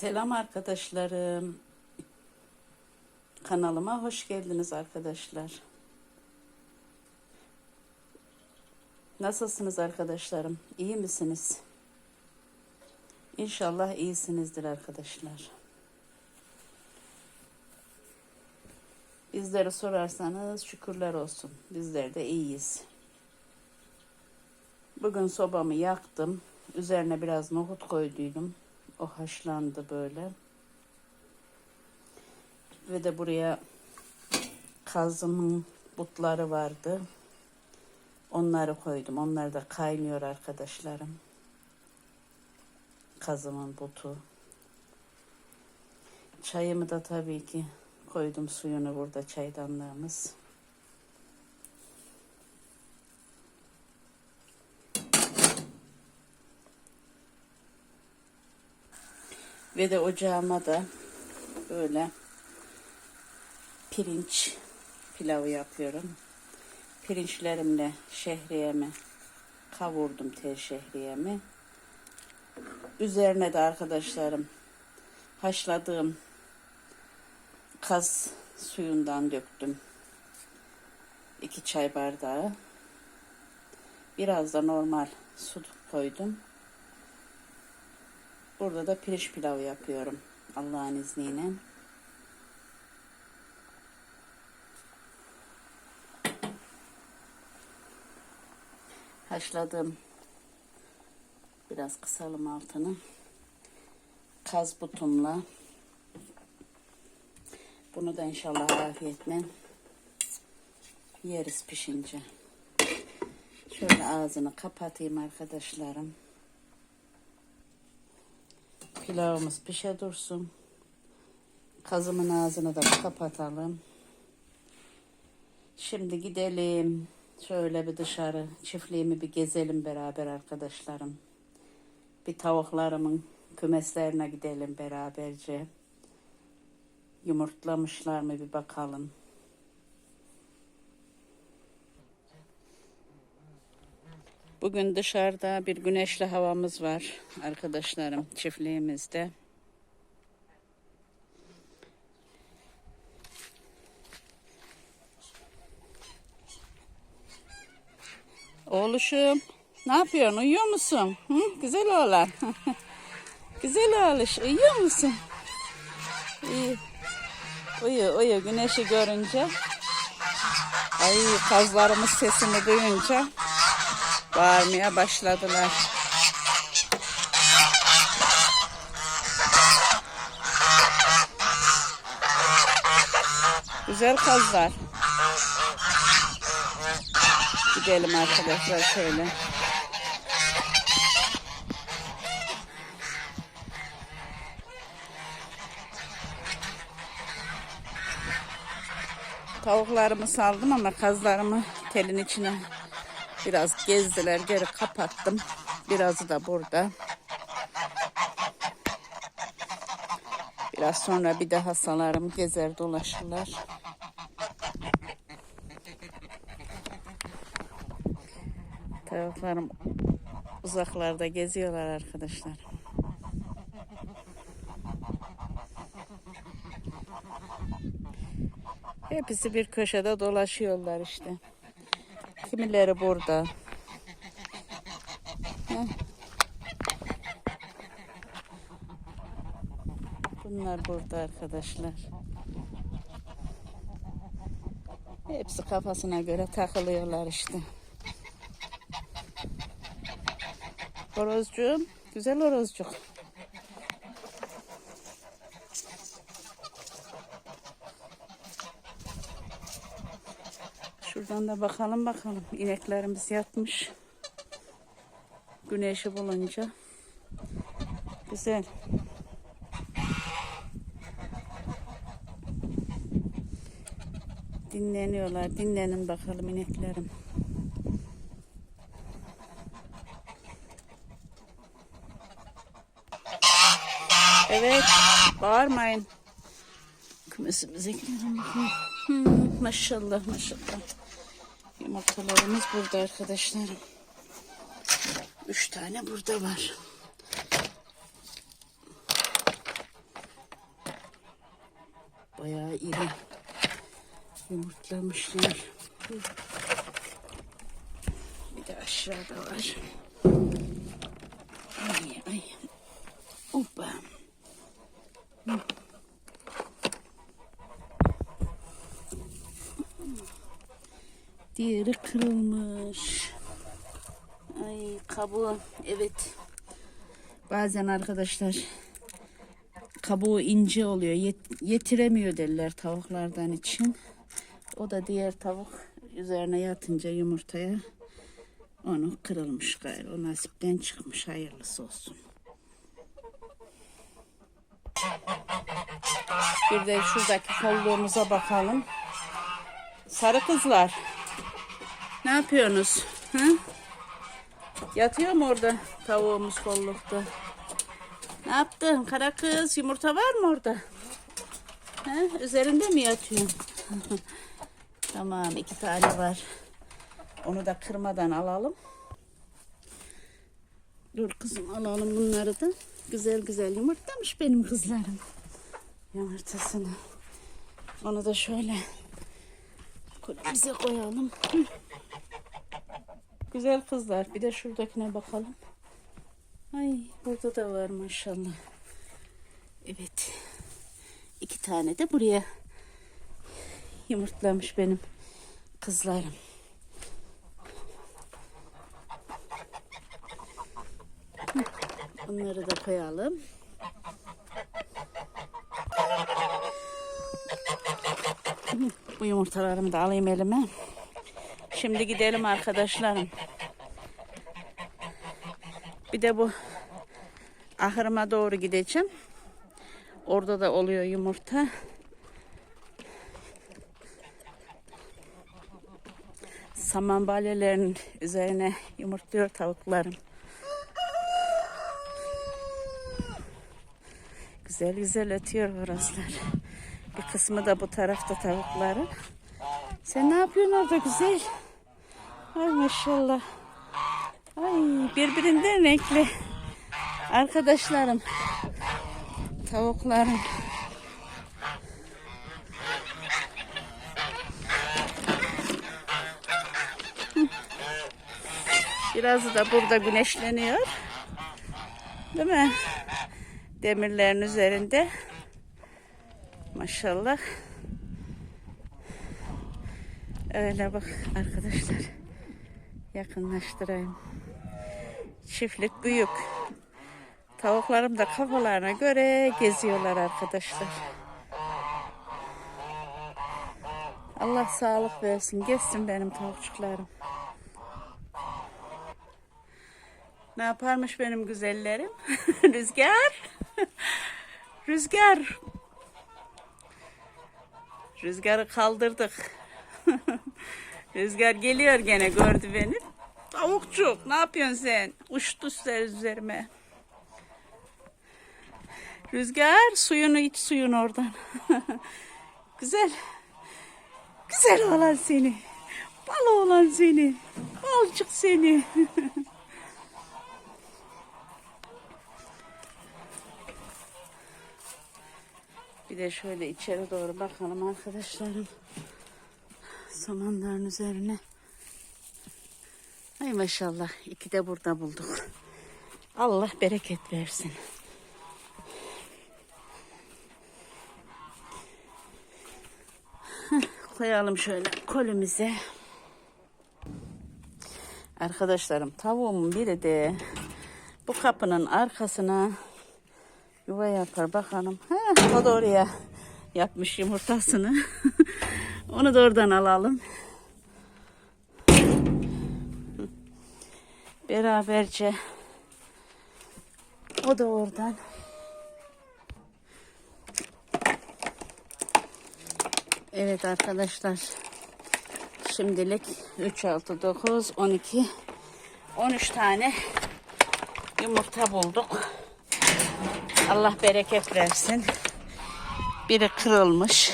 Selam arkadaşlarım. Kanalıma hoş geldiniz arkadaşlar. Nasılsınız arkadaşlarım? İyi misiniz? İnşallah iyisinizdir arkadaşlar. Bizleri sorarsanız şükürler olsun. Bizler de iyiyiz. Bugün sobamı yaktım. Üzerine biraz nohut koyduydum. O haşlandı böyle. Ve de buraya kazımın butları vardı. Onları koydum. Onlar da kaynıyor arkadaşlarım. Kazımın butu. Çayımı da tabii ki koydum suyunu burada çaydanlığımız. Ve de ocağıma da böyle pirinç pilavı yapıyorum. Pirinçlerimle şehriyemi kavurdum tel şehriyemi. Üzerine de arkadaşlarım haşladığım kaz suyundan döktüm. 2 çay bardağı. Biraz da normal su koydum. Burada da pirinç pilavı yapıyorum. Allah'ın izniyle. Haşladım. Biraz kısalım altını. Kaz butumla. Bunu da inşallah afiyetle yeriz pişince. Şöyle ağzını kapatayım arkadaşlarım. Pilavımız pişe dursun. Kazımın ağzını da kapatalım. Şimdi gidelim. Şöyle bir dışarı çiftliğimi bir gezelim beraber arkadaşlarım. Bir tavuklarımın kümeslerine gidelim beraberce. Yumurtlamışlar mı bir bakalım. Bugün dışarıda bir güneşli havamız var arkadaşlarım çiftliğimizde. Oğluşum ne yapıyorsun uyuyor musun? Hı? Güzel oğlan. Güzel oğluş uyuyor musun? İyi. Uyu uyu güneşi görünce. Ay kazlarımız sesini duyunca bağırmaya başladılar. Güzel kazlar. Gidelim arkadaşlar şöyle. Tavuklarımı saldım ama kazlarımı telin içine biraz gezdiler. Geri kapattım. Birazı da burada. Biraz sonra bir daha salarım. Gezer dolaşırlar. Tavuklarım uzaklarda geziyorlar arkadaşlar. Hepsi bir köşede dolaşıyorlar işte. Kimileri burada. Bunlar burada arkadaşlar. Hepsi kafasına göre takılıyorlar işte. Horozcuğum, güzel horozcuk. Şuradan da bakalım bakalım. İneklerimiz yatmış. Güneşi bulunca. Güzel. Dinleniyorlar. Dinlenin bakalım ineklerim. Evet. Bağırmayın. Kümesimize. Hmm, maşallah maşallah. Yumurtalarımız burada arkadaşlarım. Üç tane burada var. Bayağı iri yumurtlamışlar. Bir de aşağıda var. Bazen arkadaşlar kabuğu ince oluyor. Yet- yetiremiyor derler tavuklardan için. O da diğer tavuk üzerine yatınca yumurtaya onu kırılmış gayrı. O nasipten çıkmış. Hayırlısı olsun. Bir de şuradaki kolluğumuza bakalım. Sarı kızlar. Ne yapıyorsunuz? Hı? Yatıyor mu orada tavuğumuz kollukta? Ne yaptın kara kız? Yumurta var mı orada? He? Üzerinde mi yatıyor? tamam iki tane var. Onu da kırmadan alalım. Dur kızım alalım bunları da. Güzel güzel yumurtlamış benim kızlarım. Yumurtasını. Onu da şöyle kulemize koyalım. Güzel kızlar. Bir de şuradakine bakalım. Ay burada da var maşallah. Evet. İki tane de buraya yumurtlamış benim kızlarım. Bunları da koyalım. Bu yumurtalarımı da alayım elime. Şimdi gidelim arkadaşlarım. Bir de bu ahırıma doğru gideceğim. Orada da oluyor yumurta. Saman balyalarının üzerine yumurtluyor tavuklarım. Güzel güzel ötüyor horozlar. Bir kısmı da bu tarafta tavukların. Sen ne yapıyorsun orada güzel? Ay maşallah. Ay birbirinden renkli. Arkadaşlarım. Tavuklarım. Hı. Birazı da burada güneşleniyor. Değil mi? Demirlerin üzerinde. Maşallah. Öyle bak arkadaşlar. Yakınlaştırayım. Çiftlik büyük. Tavuklarım da kafalarına göre geziyorlar arkadaşlar. Allah sağlık versin. Gezsin benim tavukçuklarım. Ne yaparmış benim güzellerim? Rüzgar. Rüzgar. Rüzgarı kaldırdık. Rüzgar geliyor gene gördü beni. Tavukçuk ne yapıyorsun sen? Uçtu üstler üzerime. Rüzgar suyunu iç suyun oradan. Güzel. Güzel olan seni. Bal olan seni. Balcık seni. Bir de şöyle içeri doğru bakalım arkadaşlarım. Samanların üzerine. Ay maşallah iki de burada bulduk. Allah bereket versin. Koyalım şöyle kolimize. Arkadaşlarım tavuğumun biri de bu kapının arkasına yuva yapar bakalım. Heh, o da oraya yapmış yumurtasını. Onu da oradan alalım. Beraberce o da oradan. Evet arkadaşlar. Şimdilik 3, 6, 9, 12, 13 tane yumurta bulduk. Allah bereket versin. Biri kırılmış.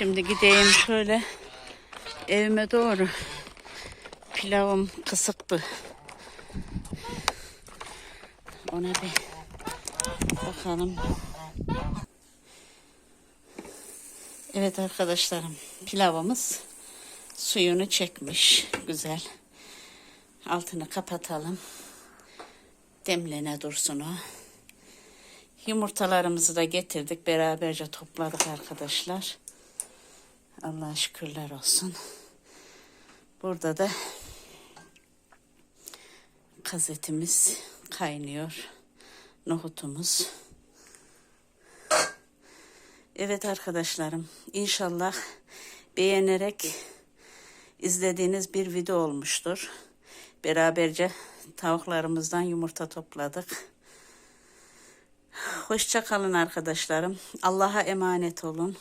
Şimdi gideyim şöyle evime doğru. Pilavım kısıktı. Ona bir bakalım. Evet arkadaşlarım pilavımız suyunu çekmiş. Güzel. Altını kapatalım. Demlene dursun o. Yumurtalarımızı da getirdik. Beraberce topladık arkadaşlar. Allah'a şükürler olsun. Burada da kazetimiz kaynıyor. Nohutumuz. Evet arkadaşlarım, inşallah beğenerek izlediğiniz bir video olmuştur. Beraberce tavuklarımızdan yumurta topladık. Hoşça kalın arkadaşlarım. Allah'a emanet olun.